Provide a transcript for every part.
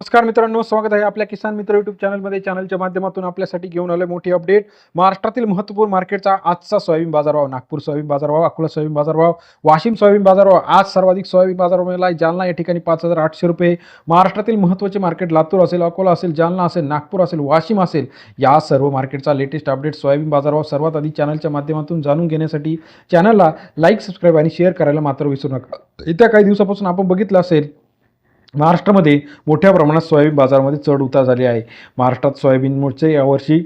नमस्कार मित्रांनो स्वागत आहे आपल्या किसान मित्र युट्यूब चॅनलमध्ये. चॅनलच्या माध्यमातून आपल्यासाठी घेऊन आलं मोठी अपडेट महाराष्ट्रातील महत्त्वपूर्ण मार्केटचा आजचा सोयाबीन बाजारभाव नागपूर सोयाबीन बाजारभाव अकोला सोयाबीन बाजारभाव वाशिम सोयाबीन बाजारभाव आज सर्वाधिक सोयाबीन बाजारभाव मिळाला आहे जालना या ठिकाणी पाच हजार आठशे रुपये. महाराष्ट्रातील महत्त्वाचे मार्केट लातूर असेल अकोला असेल जालना असेल नागपूर असेल वाशिम असेल या सर्व मार्केटचा लेटेस्ट अपडेट सोयाबीन बाजारभाव सर्वात आधी चॅनलच्या माध्यमातून जाणून घेण्यासाठी चॅनलला लाईक सबस्क्राईब आणि शेअर करायला मात्र विसरू नका. येत्या काही दिवसापासून आपण बघितलं असेल महाराष्ट्रामध्ये मोठ्या प्रमाणात सोयाबीन बाजारामध्ये चढ उतार झाले आहे. महाराष्ट्रात सोयाबीनमुळे यावर्षी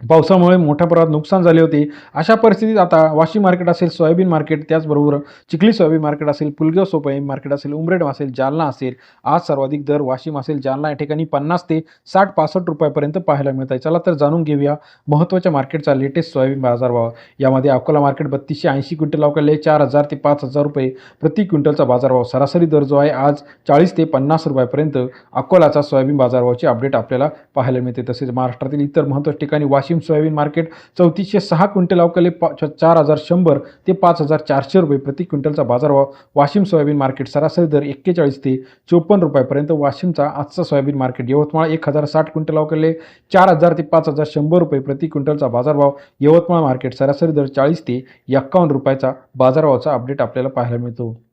पावसामुळे मोठ्या प्रमाणात नुकसान झाले होते. अशा परिस्थितीत आता वाशी मार्केट असेल सोयाबीन मार्केट त्याचबरोबर चिखली सोयाबीन मार्केट असेल पुलगाव सोपाई मार्केट असेल उमरेड असेल जालना असेल आज सर्वाधिक दर वाशिम असेल जालना या ठिकाणी पन्नास ते साठ पासष्ट रुपयापर्यंत पाहायला मिळत आहे चला तर जाणून घेऊया महत्त्वाच्या मार्केटचा लेटेस्ट सोयाबीन बाजारभाव यामध्ये अकोला मार्केट बत्तीसशे ऐंशी क्विंटल अवकाले चार हजार ते पाच हजार रुपये प्रति क्विंटलचा बाजारभाव सरासरी दर जो आहे आज चाळीस ते पन्नास रुपयापर्यंत अकोलाचा सोयाबीन बाजारभावाची अपडेट आपल्याला पाहायला मिळते. तसेच महाराष्ट्रातील इतर महत्त्वाच्या ठिकाणी वाशिम सोयाबीन मार्केट चौतीसशे सहा क्विंटल अवकाले पा चार हजार शंभर ते पाच हजार चारशे रुपये प्रति क्विंटलचा बाजारभाव. वाशिम सोयाबीन मार्केट सरासरी दर एक्केचाळीस ते चोपन्न रुपयापर्यंत. वाशिमचा आजचा सोयाबीन मार्केट यवतमाळ एक हजार साठ क्विंटल अवकाले चार हजार ते पाच हजार शंभर रुपये प्रति क्विंटलचा बाजारभाव. यवतमाळ मार्केट सरासरी दर चाळीस ते एक्कावन्न रुपयाचा बाजारभावाचा अपडेट आपल्याला पाहायला मिळतो.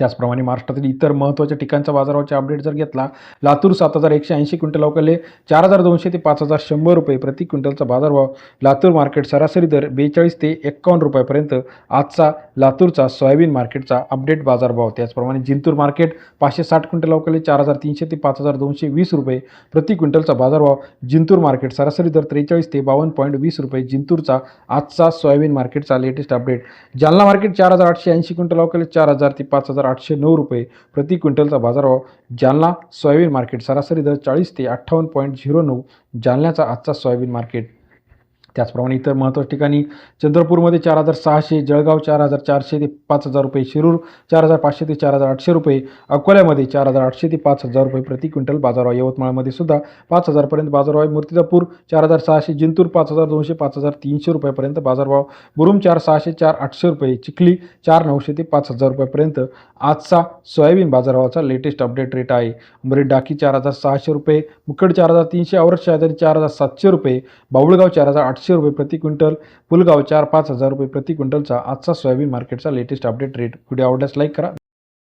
त्याचप्रमाणे महाराष्ट्रातील इतर महत्त्वाच्या ठिकाणचा बाजारावरचे अपडेट जर घेतला लातूर सात हजार एकशे ऐंशी क्विंटल अवकाले चार हजार दोनशे ते पाच हजार शंभर रुपये प्रति क्विंटलचा बाजारभाव. लातूर मार्केट सरासरी दर बेचाळीस ते एक्कावन्न रुपयापर्यंत. आजचा लातूरचा सोयाबीन मार्केटचा अपडेट बाजारभाव. त्याचप्रमाणे जिंतूर मार्केट पाचशे साठ क्विंटल अवकाले चार हजार तीनशे ते पाच हजार दोनशे वीस रुपये प्रति क्विंटलचा बाजारभाव. जिंतूर मार्केट सरासरी दर त्रेचाळीस ते बावन्न पॉईंट वीस रुपये जिंतूरचा आजचा सोयाबीन मार्केटचा लेटेस्ट अपडेट जालना मार्केट चार हजार आठशे ऐंशी क्विंटल अवकाले चार हजार ते पाच हजार आठशे नऊ रुपये प्रति क्विंटलचा बाजारभाव जालना सोयाबीन मार्केट सरासरी दर चाळीस ते अठ्ठावन्न पॉईंट झिरो नऊ जालन्याचा आजचा सोयाबीन मार्केट. त्याचप्रमाणे इतर महत्त्वाच्या ठिकाणी चंद्रपूरमध्ये चार हजार सहाशे जळगाव चार हजार चारशे ते पाच हजार रुपये शिरूर चार हजार पाचशे ते चार हजार आठशे रुपये अकोल्यामध्ये चार हजार आठशे ते पाच हजार रुपये प्रति क्विंटल बाजारभाव यवतमाळमध्ये सुद्धा पाच हजारपर्यंत बाजारभाव आहे मूर्तिजापूर चार हजार सहाशे जिंतूर पाच हजार दोनशे पाच हजार तीनशे रुपयापर्यंत बाजारभाव मुरुम चार सहाशे चार आठशे रुपये चिखली चार नऊशे ते पाच हजार रुपयापर्यंत आजचा सोयाबीन बाजारभावाचा लेटेस्ट अपडेट रेट आहे उमरेड डाकी चार हजार सहाशे रुपये मुकड चार हजार तीनशे औरत शहाजारी चार हजार सातशे रुपये बावळगाव चार हजार आठशे रुपये प्रति क्विंटल पुलगाव चार पाच हजार रुपये प्रति क्विंटलचा आजचा सोयाबीन मार्केटचा लेटेस्ट अपडेट रेट व्हिडिओ आवडल्यास लाईक करा.